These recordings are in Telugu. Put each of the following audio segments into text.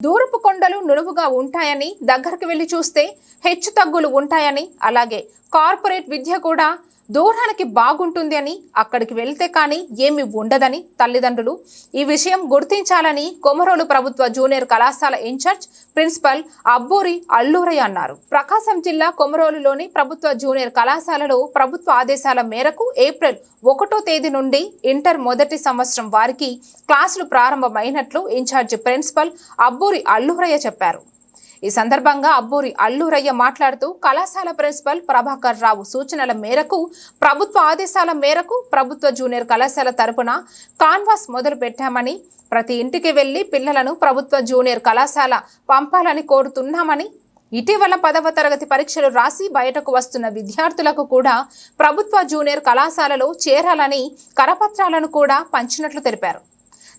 దూరపు కొండలు నునువుగా ఉంటాయని దగ్గరకు వెళ్ళి చూస్తే హెచ్చు తగ్గులు ఉంటాయని అలాగే కార్పొరేట్ విద్య కూడా దూరానికి బాగుంటుంది అని అక్కడికి వెళ్తే కానీ ఏమి ఉండదని తల్లిదండ్రులు. ఈ విషయం గుర్తించాలని కొమరోలు ప్రభుత్వ జూనియర్ కళాశాల ఇన్ఛార్జ్ ప్రిన్సిపల్ అబ్బూరి అల్లూరయ్య అన్నారు. ప్రకాశం జిల్లా కొమరోలులోని ప్రభుత్వ జూనియర్ కళాశాలలో ప్రభుత్వ ఆదేశాల మేరకు ఏప్రిల్ ఒకటో తేదీ నుండి ఇంటర్ మొదటి సంవత్సరం వారికి క్లాసులు ప్రారంభమైనట్లు ఇన్ఛార్జ్ ప్రిన్సిపల్ అబ్బూరి అల్లూరయ్య చెప్పారు. ఈ సందర్భంగా అబ్బూరి అల్లూరయ్య మాట్లాడుతూ కళాశాల ప్రిన్సిపల్ ప్రభాకర్ రావు సూచనల మేరకు ప్రభుత్వ ఆదేశాల మేరకు ప్రభుత్వ జూనియర్ కళాశాల తరపున కాన్వాస్ మొదలు పెట్టామని ప్రతి ఇంటికి వెళ్ళి పిల్లలను ప్రభుత్వ జూనియర్ కళాశాల పంపాలని కోరుతున్నామని ఇటీవల పదవ తరగతి పరీక్షలు రాసి బయటకు వస్తున్న విద్యార్థులకు కూడా ప్రభుత్వ జూనియర్ కళాశాలలో చేరాలని కరపత్రాలను కూడా పంచినట్లు తెలిపారు.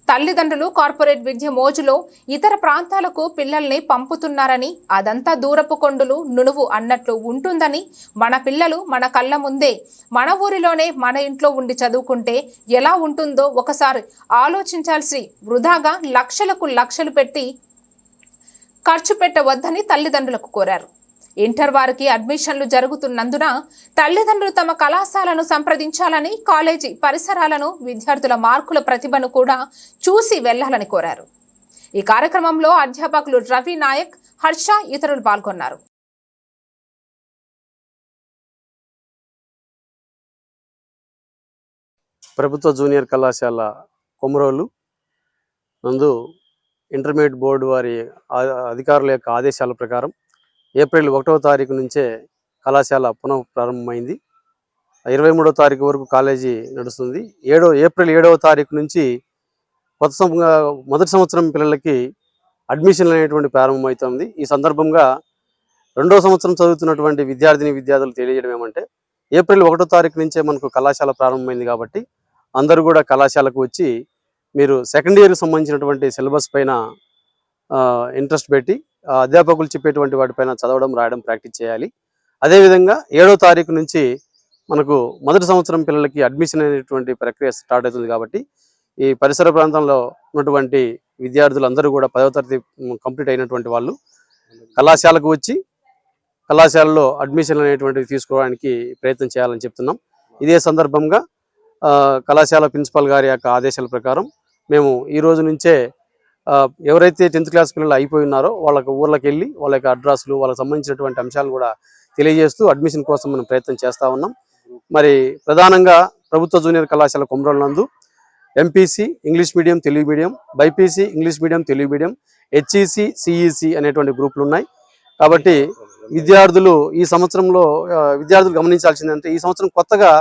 తల్లిదండ్రులు కార్పొరేట్ విద్య మోజులో ఇతర ప్రాంతాలకు పిల్లల్ని పంపుతున్నారని అదంతా దూరపు కొండులు నునువు అన్నట్లు ఉంటుందని మన పిల్లలు మన కళ్ళ ముందే మన ఊరిలోనే మన ఇంట్లో ఉండి చదువుకుంటే ఎలా ఉంటుందో ఒకసారి ఆలోచించాల్సి వృధాగా లక్షలకు లక్షలు పెట్టి ఖర్చు పెట్టవద్దని తల్లిదండ్రులకు కోరారు. ఇంటర్ వారికి అడ్మిషన్లు జరుగుతున్నందున తల్లిదండ్రులు తమ కళాశాలను సంప్రదించాలని కాలేజీ పరిసరాలను విద్యార్థుల మార్కుల ప్రతిభను కూడా చూసి వెళ్ళాలని కోరారు. ఈ కార్యక్రమంలో అధ్యాపకులు రవి నాయక్ హర్ష ఇతరులు పాల్గొన్నారు. ప్రభుత్వ జూనియర్ కళాశాల కొమరోలు నందు ఇంటర్మీడియట్ బోర్డు వారి అధికారుల యొక్క ఆదేశాల ప్రకారం ఏప్రిల్ ఒకటవ తారీఖు నుంచే కళాశాల పునః ప్రారంభమైంది ఇరవై మూడవ తారీఖు వరకు కాలేజీ నడుస్తుంది. ఏడో ఏప్రిల్ ఏడవ తారీఖు నుంచి కొత్త మొదటి సంవత్సరం పిల్లలకి అడ్మిషన్ అనేటువంటి ప్రారంభమవుతుంది ఈ సందర్భంగా రెండో సంవత్సరం చదువుతున్నటువంటి విద్యార్థిని విద్యార్థులు తెలియజేయడం ఏమంటే ఏప్రిల్ ఒకటో తారీఖు నుంచే మనకు కళాశాల ప్రారంభమైంది కాబట్టి అందరూ కూడా కళాశాలకు వచ్చి మీరు సెకండ్ ఇయర్కి సంబంధించినటువంటి సిలబస్ పైన ఇంట్రెస్ట్ పెట్టి అధ్యాపకులు చెప్పేటువంటి వాటిపైన చదవడం రాయడం ప్రాక్టీస్ చేయాలి. అదేవిధంగా ఏడో తారీఖు నుంచి మనకు మొదటి సంవత్సరం పిల్లలకి అడ్మిషన్ అనేటువంటి ప్రక్రియ స్టార్ట్ అవుతుంది కాబట్టి ఈ పరిసర ప్రాంతంలో ఉన్నటువంటి విద్యార్థులందరూ కూడా పదవ తరగతి కంప్లీట్ అయినటువంటి వాళ్ళు కళాశాలకు వచ్చి కళాశాలలో అడ్మిషన్ అనేటువంటివి తీసుకోవడానికి ప్రయత్నం చేయాలని చెప్తున్నాం. ఇదే సందర్భంగా కళాశాల ప్రిన్సిపల్ గారి యొక్క ఆదేశాల ప్రకారం మేము ఈ రోజు నుంచే ఎవరైతే టెన్త్ క్లాస్ పిల్లలు అయిపోయి ఉన్నారో వాళ్ళకి ఊర్లకు వెళ్ళి వాళ్ళ యొక్క అడ్రస్లు వాళ్ళకి సంబంధించినటువంటి అంశాలు కూడా తెలియజేస్తూ అడ్మిషన్ కోసం మనం ప్రయత్నం చేస్తూ ఉన్నాం. మరి ప్రధానంగా ప్రభుత్వ జూనియర్ కళాశాల కొమరోలు నందు MPC English medium Telugu medium BiPC English medium Telugu medium HEC CEC అనేటువంటి గ్రూపులు ఉన్నాయి. కాబట్టి విద్యార్థులు ఈ సంవత్సరంలో విద్యార్థులు విద్యార్థులు గమనించాల్సిందంటే ఈ సంవత్సరం కొత్తగా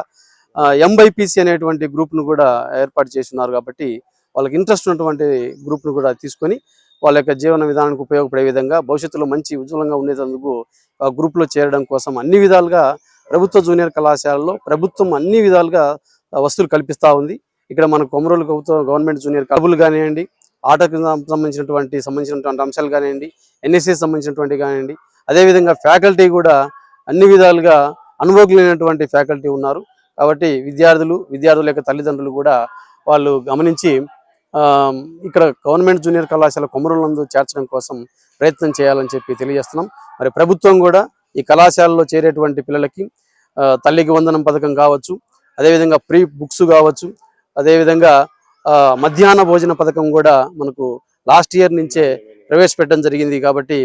ఎంబైపీసీ అనేటువంటి గ్రూప్ను కూడా ఏర్పాటు చేస్తున్నారు కాబట్టి వాళ్ళకి ఇంట్రెస్ట్ ఉన్నటువంటి గ్రూప్ను కూడా తీసుకొని వాళ్ళ యొక్క జీవన విధానానికి ఉపయోగపడే విధంగా భవిష్యత్తులో మంచి ఉజ్వలంగా ఉండేందుకు ఆ గ్రూప్లో చేరడం కోసం అన్ని విధాలుగా ప్రభుత్వ జూనియర్ కళాశాలలో ప్రభుత్వం అన్ని విధాలుగా వస్తువులు వసతులు కల్పిస్తూ ఉంది. ఇక్కడ మన కొమరోలు గవర్నమెంట్ జూనియర్ క్లబులు కానివ్వండి ఆటకు సంబంధించినటువంటి సంబంధించినటువంటి అంశాలు కానివ్వండి ఎన్ఎస్సి సంబంధించినటువంటి కానివ్వండి అదేవిధంగా ఫ్యాకల్టీ కూడా అన్ని విధాలుగా అనుభవజ్ఞులైనటువంటి ఫ్యాకల్టీ ఉన్నారు. కాబట్టి విద్యార్థులు విద్యార్థుల యొక్క తల్లిదండ్రులు కూడా వాళ్ళు గమనించి ఇక్కడ గవర్నమెంట్ జూనియర్ కళాశాల కొమరులందు చేర్చడం కోసం ప్రయత్నం చేయాలని చెప్పి తెలియజేస్తున్నాం. మరి ప్రభుత్వం కూడా ఈ కళాశాలలో చేరేటువంటి పిల్లలకి ఆ, తల్లికి వందనం పథకం కావచ్చు అదేవిధంగా ప్రీ బుక్స్ కావచ్చు అదేవిధంగా ఆ, మధ్యాహ్న భోజన పథకం కూడా మనకు లాస్ట్ ఇయర్ నుంచే ప్రవేశపెట్టడం జరిగింది కాబట్టి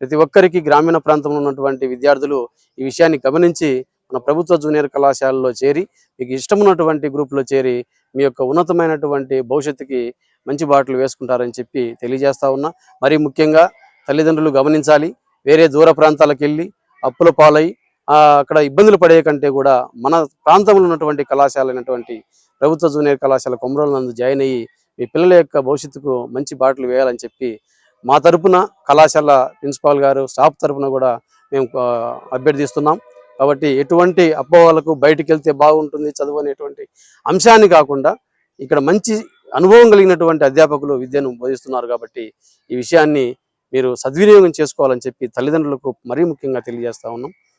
ప్రతి ఒక్కరికి గ్రామీణ ప్రాంతంలో ఉన్నటువంటి విద్యార్థులు ఈ విషయాన్ని గమనించి మన ప్రభుత్వ జూనియర్ కళాశాలలో చేరి మీకు ఇష్టం ఉన్నటువంటి చేరి మీ యొక్క ఉన్నతమైనటువంటి భవిష్యత్తుకి మంచి బాటలు వేసుకుంటారని చెప్పి తెలియజేస్తా ఉన్నా. మరి ముఖ్యంగా తల్లిదండ్రులు గమనించాలి వేరే దూర ప్రాంతాలకు వెళ్ళి అప్పుల పాలై అక్కడ ఇబ్బందులు పడే కంటే కూడా మన ప్రాంతంలో ఉన్నటువంటి కళాశాల అయినటువంటి ప్రభుత్వ జూనియర్ కళాశాల కొమరోలు నందు జాయిన్ అయ్యి మీ పిల్లల యొక్క భవిష్యత్తుకు మంచి బాటలు వేయాలని చెప్పి మా తరపున కళాశాల ప్రిన్సిపాల్ గారు స్టాఫ్ తరపున కూడా మేము అభ్యర్థిస్తున్నాం. కాబట్టి ఎటువంటి అపోహలకు బయటికి వెళ్తే బాగుంటుంది చదువు అనేటువంటి అంశాన్ని కాకుండా ఇక్కడ మంచి అనుభవం కలిగినటువంటి అధ్యాపకులు విద్యను బోధిస్తున్నారు కాబట్టి ఈ విషయాన్ని మీరు సద్వినియోగం చేసుకోవాలని చెప్పి తల్లిదండ్రులకు మరీ ముఖ్యంగా తెలియజేస్తా ఉన్నాం.